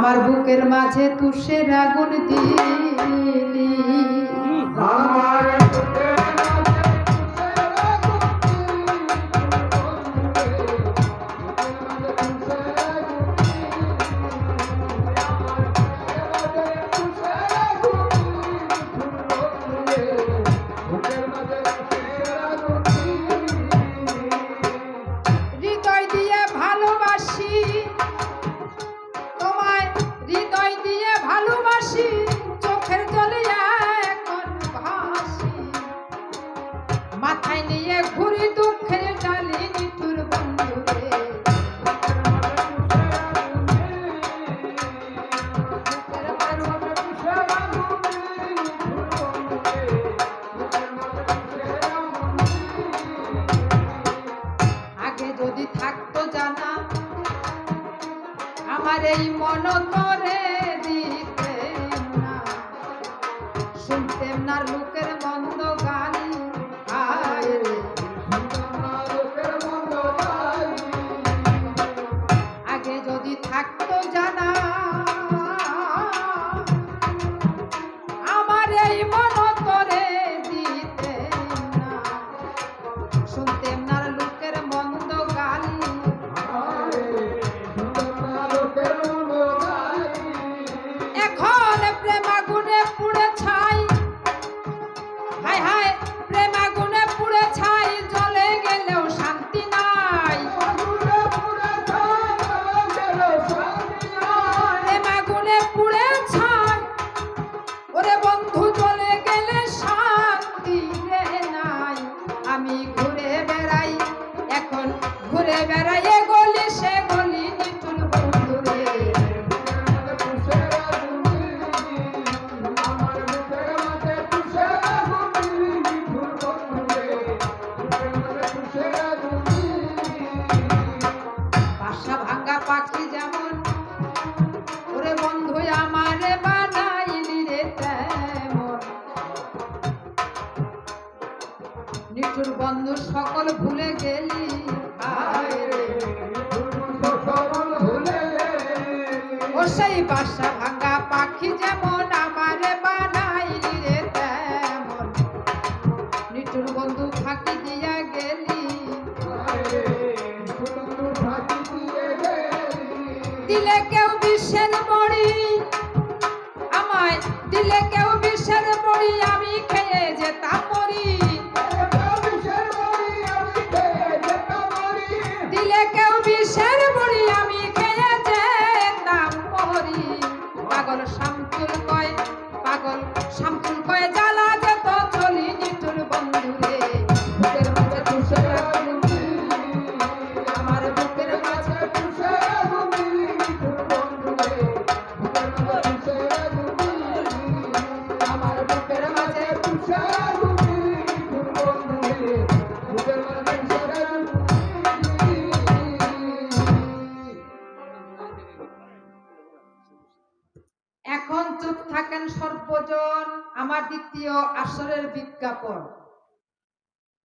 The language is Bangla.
আমার বুকের মাঝে তুষের আগুন দিলি। এই মন করে হায় হায়, প্রেম পুড়ে ছাই গেলেও শান্তি নাই। পুড়ে ওরে বন্ধু চলে গেলে শান্তি রে নাই। আমি ঘুরে বেড়াই, এখন ঘুরে বেড়াই সকল ভুলে গেলি। ও সেই বাসা ভাঙ্গা পাখি যেমন আমারে বানাইলি রে তেমন। নিঠুর বন্ধু ফাঁকি দিয়া গেলি। দিলে কেউ বিশ্বের বড়ি আমায় দিলে কেউ বিশ্বের বড়ি আমি খেয়ে যেতাম এখন চুপ থাকেন সর্বজন। আমার দ্বিতীয় আসরের বিজ্ঞাপন।